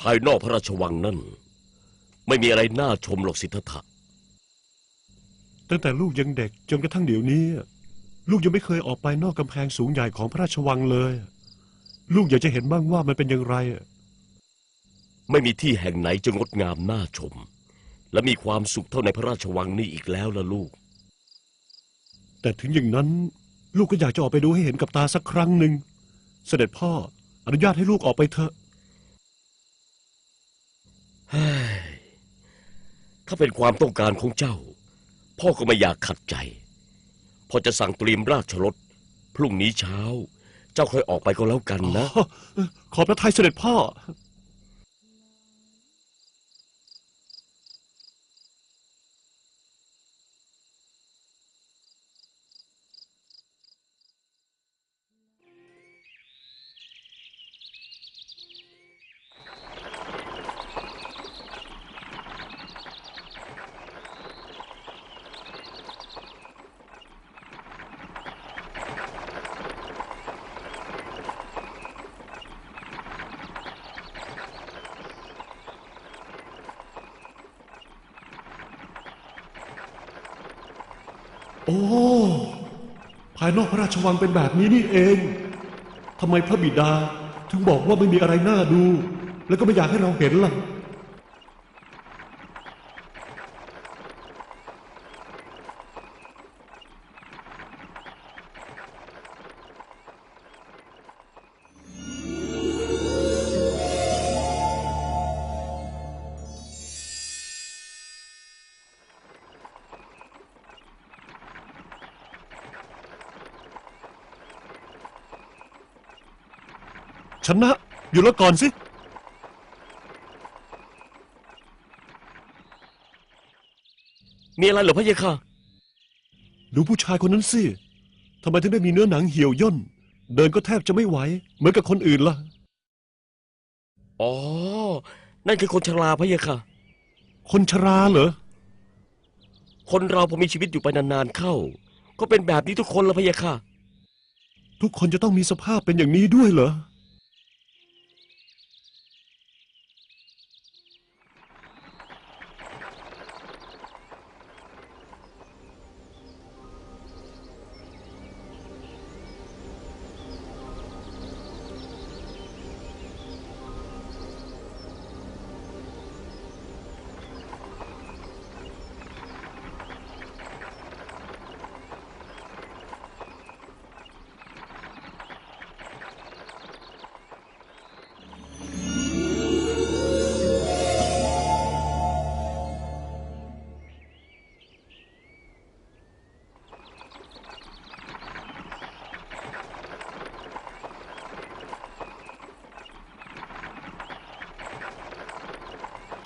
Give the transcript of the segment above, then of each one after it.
ภายนอกพระราชวังนั่น ไม่มีอะไรน่าชมหรอกสิทธัตถะตั้งแต่ลูกยังเด็กจนกระทั่งเดี๋ยวนี้ ลูกยังไม่เคยออกไปนอกกำแพงสูงใหญ่ของพระราชวังเลย ลูกอยากจะเห็นบ้างว่ามันเป็นอย่างไร ไม่มีที่แห่งไหนจะงดงามน่าชม และมีความสุขเท่าในพระราชวังนี้อีกแล้วล่ะลูก แต่ถึงอย่างนั้น ลูกก็อยากจะออกไปดูให้เห็นกับตาสักครั้งหนึ่ง เสด็จพ่ออนุญาตให้ลูกออกไปเถอะเฮ้ย ถ้าเป็นความต้องการของเจ้า พ่อก็ไม่อยากขัดใจ พ่อจะสั่งเตรียมราชรถพรุ่งนี้เช้า เจ้าค่อยออกไปก็แล้วกันนะ ขอพระทัยเสด็จพ่อ โอ้ ภายนอกพระราชวังเป็นแบบนี้นี่เอง ทำไมพระบิดาถึงบอกว่าไม่มีอะไรน่าดู แล้วก็ไม่อยากให้เราเห็นล่ะ ชนะ อยู่แล้วก่อนสิ มีอะไรเหรอพะเยะค่ะ ดูผู้ชายคนนั้นสิทำไมถึงได้มีเนื้อหนังเหี่ยวย่น เดินก็แทบจะไม่ไหว เหมือนกับคนอื่นล่ะ อ๋อ นั่นคือคนชราพะเยะค่ะ คนชราเหรอ คนเราพอมีชีวิตอยู่ไปนานๆเข้า ก็เป็นแบบนี้ทุกคนละพะเยะค่ะ ทุกคนจะต้องมีสภาพเป็นอย่างนี้ด้วยเหรอ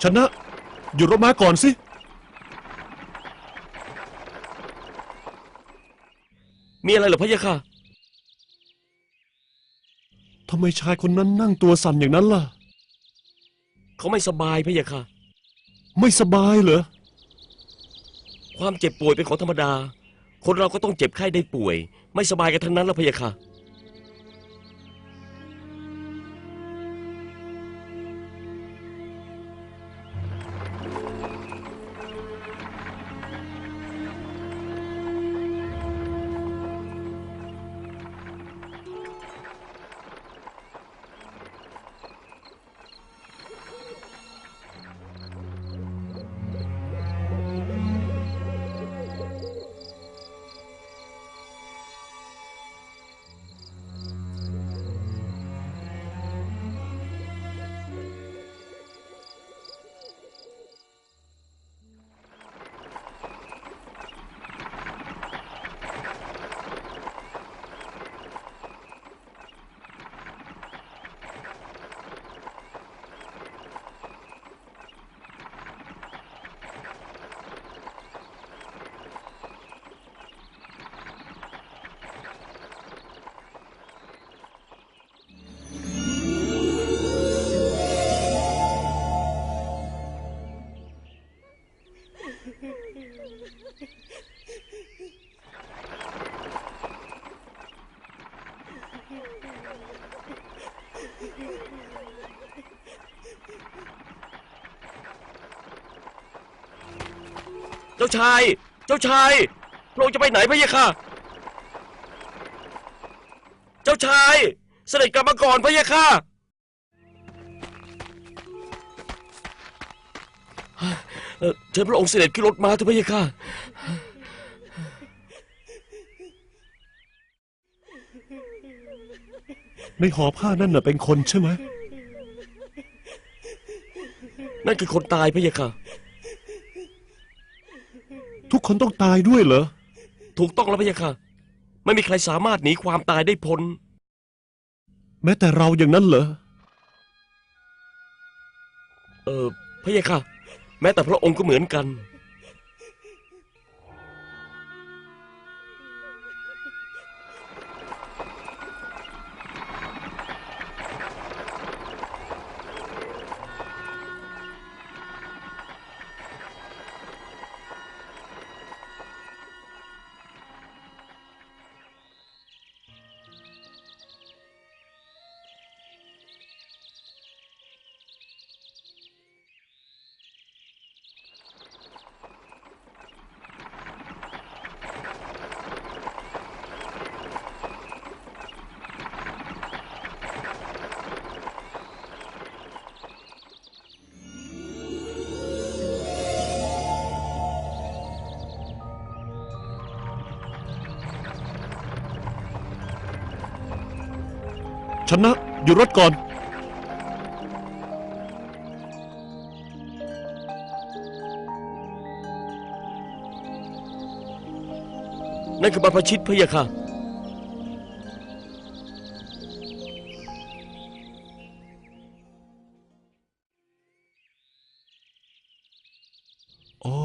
ชนะ หยุดรถม้าก่อนสิ มีอะไรเหรอพะเยะค่ะ ทำไมชายคนนั้นนั่งตัวสั่นอย่างนั้นล่ะ เขาไม่สบายพะเยะค่ะ ไม่สบายเหรอ ความเจ็บป่วยเป็นของธรรมดา คนเราก็ต้องเจ็บไข้ได้ป่วย ไม่สบายกันทั้งนั้นละพะเยะค่ะ เจ้าชาย เจ้าชาย พระองค์จะไปไหนพะยะค่ะ เจ้าชาย เสด็จกลับมาก่อนพะยะค่ะ เชิญพระองค์เสด็จขึ้นรถมาเถอะพะยะค่ะ ในห่อผ้านั่นน่ะเป็นคนใช่ไหมนั่นคือคนตายพะยะค่ะ ทุกคนต้องตายด้วยเหรอ ถูกต้องแล้วพะยะค่ะ ไม่มีใครสามารถหนีความตายได้พ้น แม้แต่เราอย่างนั้นเหรอ เออพะยะค่ะ แม้แต่พระองค์ก็เหมือนกัน ชนะหยุดรถก่อน นั่นคือบรรพชิตพะยะค่ะ อ๋อ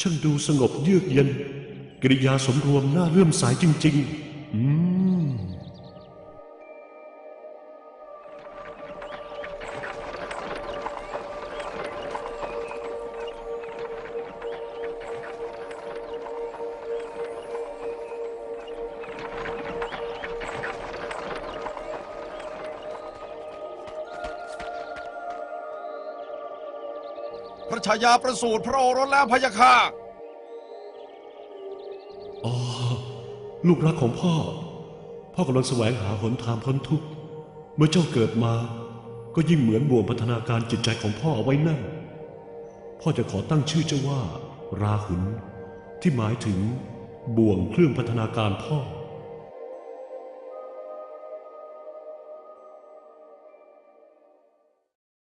ช่างดูสงบเยือกเย็น กิริยาสมรวมน่าเลื่อมใสจริง ๆ พระชายาประสูติพระโอรสแล้วพะยะค่ะอ๋อลูกรักของพ่อ พ่อกำลังแสวงหาหนทางพ้นทุกข์ เมื่อเจ้าเกิดมา ก็ยิ่งเหมือนบ่วงพัฒนาการจิตใจของพ่อเอาไว้นั่น พ่อจะขอตั้งชื่อเจ้าว่า ราหุลที่หมายถึงบ่วงเครื่องพัฒนาการพ่อ